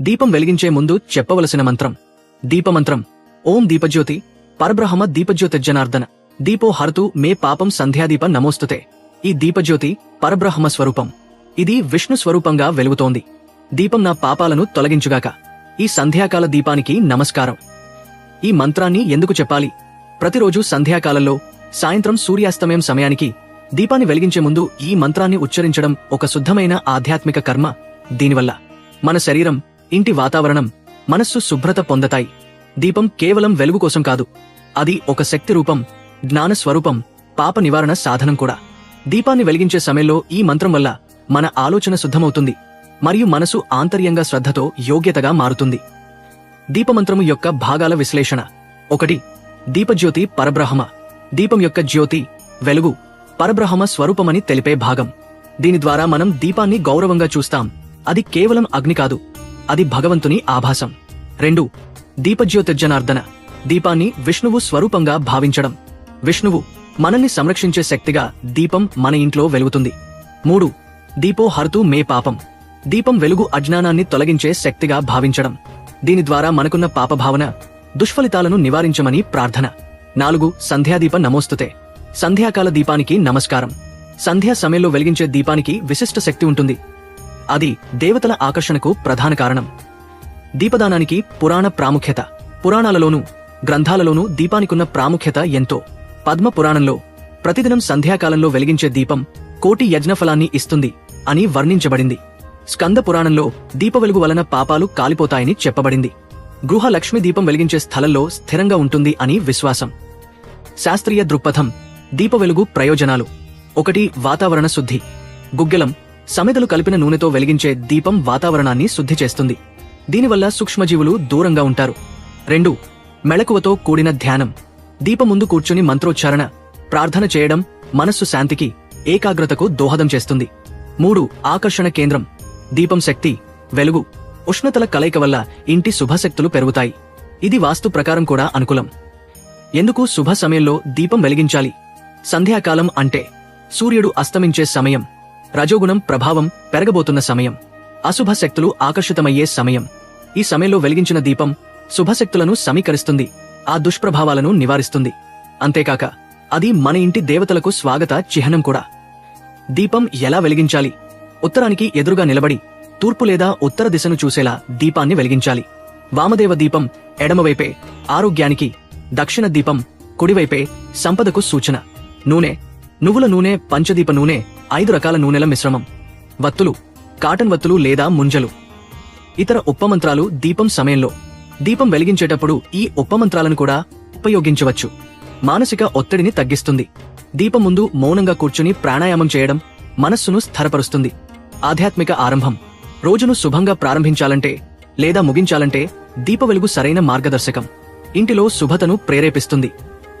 దీపం వెలిగించే ముందు చెప్పవలసిన మంత్రం. దీపమంత్రం. ఓం దీపజ్యోతి. పరబ్రహ్మ దీపజ్యోతిర్జనార్దన. దీపో హరతు మే పాపం సంధ్యాదీప నమోస్తుతే. ఈ దీపజ్యోతి పరబ్రహ్మ స్వరూపం. ఇది విష్ణు స్వరూపంగా వెలుగుతోంది. దీపం నా పాపాలను తొలగించుగాక. ఈ సంధ్యాకాల దీపానికి నమస్కారం. ఈ మంత్రాన్ని ఎందుకు చెప్పాలి? ప్రతిరోజు సంధ్యాకాలంలో సాయంత్రం సూర్యాస్తమయం సమయానికి దీపాన్ని వెలిగించే ముందు ఈ మంత్రాన్ని ఉచ్చరించడం ఒక శుద్ధమైన ఆధ్యాత్మిక కర్మ. దీనివల్ల మన శరీరం ఇంటి వాతావరణం మనస్సు శుభ్రత పొందతాయి. దీపం కేవలం వెలుగు కోసం కాదు అది ఒక శక్తి రూపం జ్ఞాన స్వరూపం పాప నివారణ సాధనం కూడా. దీపాన్ని వెలిగించే సమయంలో ఈ మంత్రం వల్ల మన ఆలోచన శుద్ధమవుతుంది మరియు మనసు ఆంతర్యంగా శ్రద్ధతో యోగ్యతగా మారుతుంది. దీపమంత్రము యొక్క భాగాల విశ్లేషణ. ఒకటి దీపజ్యోతి పరబ్రహ్మ. దీపం యొక్క జ్యోతి వెలుగు పరబ్రహ్మ స్వరూపమని తెలిపే భాగం. దీని ద్వారా మనం దీపాన్ని గౌరవంగా చూస్తాం. అది కేవలం అగ్ని కాదు అది భగవంతుని ఆభాసం. రెండు దీపజ్యోతిర్జనార్దన దీపాన్ని విష్ణువు స్వరూపంగా భావించడం. విష్ణువు మనల్ని సంరక్షించే శక్తిగా దీపం మన ఇంట్లో వెలుగుతుంది. మూడు దీపో హర్తు మే పాపం. దీపం వెలుగు అజ్ఞానాన్ని తొలగించే శక్తిగా భావించడం. దీని ద్వారా మనకున్న పాపభావన దుష్ఫలితాలను నివారించమని ప్రార్థన. నాలుగు సంధ్యాదీప నమోస్తుతే. సంధ్యాకాల దీపానికి నమస్కారం. సంధ్యా సమయంలో వెలిగించే దీపానికి విశిష్ట శక్తి ఉంటుంది. అది దేవతల ఆకర్షణకు ప్రధాన కారణం. దీపదానానికి పురాణ ప్రాముఖ్యత. పురాణాలలోనూ గ్రంథాలలోనూ దీపానికున్న ప్రాముఖ్యత ఎంతో. పద్మ పురాణంలో ప్రతిదినం సంధ్యాకాలంలో వెలిగించే దీపం కోటి యజ్ఞఫలాన్ని ఇస్తుంది అని వర్ణించబడింది. స్కంద పురాణంలో దీప వెలుగు వలన పాపాలు కాలిపోతాయని చెప్పబడింది. గృహ లక్ష్మి దీపం వెలిగించే స్థలంలో స్థిరంగా ఉంటుంది అని విశ్వాసం. శాస్త్రీయ దృక్పథం దీప వెలుగు ప్రయోజనాలు. ఒకటి వాతావరణ శుద్ధి. గుగ్గిలం సమిదలు కలిపిన నూనెతో వెలిగించే దీపం వాతావరణాన్ని శుద్ధి చేస్తుంది. దీనివల్ల సూక్ష్మజీవులు దూరంగా ఉంటారు. రెండు మెళకువతో కూడిన ధ్యానం. దీపం ముందు కూర్చుని మంత్రోచ్చారణ ప్రార్థన చేయడం మనస్సు శాంతికి ఏకాగ్రతకు దోహదం చేస్తుంది. మూడు ఆకర్షణ కేంద్రం. దీపం శక్తి వెలుగు ఉష్ణతల కలయిక వల్ల ఇంటి శుభశక్తులు పెరుగుతాయి. ఇది వాస్తు ప్రకారం కూడా అనుకూలం. ఎందుకు శుభ సమయంలో దీపం వెలిగించాలి? సంధ్యాకాలం అంటే సూర్యుడు అస్తమించే సమయం. రజోగుణం ప్రభావం పెరగబోతున్న సమయం. అశుభ శక్తులు ఆకర్షితమయ్యే సమయం. ఈ సమయంలో వెలిగించిన దీపం శుభశక్తులను సమీకరిస్తుంది. ఆ దుష్ప్రభావాలను నివారిస్తుంది. అంతేకాక అది మన ఇంటి దేవతలకు స్వాగత చిహ్నం కూడా. దీపం ఎలా వెలిగించాలి? ఉత్తరానికి ఎదురుగా నిలబడి తూర్పు లేదా ఉత్తర దిశను చూసేలా దీపాన్ని వెలిగించాలి. వామదేవ దీపం ఎడమవైపే ఆరోగ్యానికి దక్షిణ దీపం కుడివైపే సంపదకు సూచన. నూనె నువ్వుల నూనె పంచదీప నూనె ఐదు రకాల నూనెల మిశ్రమం. వత్తులు కాటన్ వత్తులు లేదా ముంజలు. ఇతర ఉపమంత్రాలు దీపం సమయంలో. దీపం వెలిగించేటప్పుడు ఈ ఉపమంత్రాలను కూడా ఉపయోగించవచ్చు. మానసిక ఒత్తిడిని తగ్గిస్తుంది. దీపం ముందు మౌనంగా కూర్చుని ప్రాణాయామం చేయడం మనస్సును స్థిరపరుస్తుంది. ఆధ్యాత్మిక ఆరంభం. రోజును శుభంగా ప్రారంభించాలంటే లేదా ముగించాలంటే దీప వెలుగు సరైన మార్గదర్శకం. ఇంటిలో శుభతను ప్రేరేపిస్తుంది.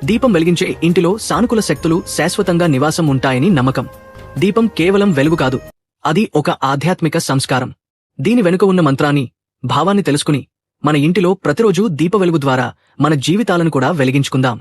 దీపం వెలిగించే ఇంటిలో సానుకూల శక్తులు శాశ్వతంగా నివాసం ఉంటాయని నమ్మకం. దీపం కేవలం వెలుగు కాదు అది ఒక ఆధ్యాత్మిక సంస్కారం. దీని వెనుక ఉన్న మంత్రాన్ని భావాన్ని తెలుసుకుని మన ఇంటిలో ప్రతిరోజూ దీప వెలుగు ద్వారా మన జీవితాలను కూడా వెలిగించుకుందాం.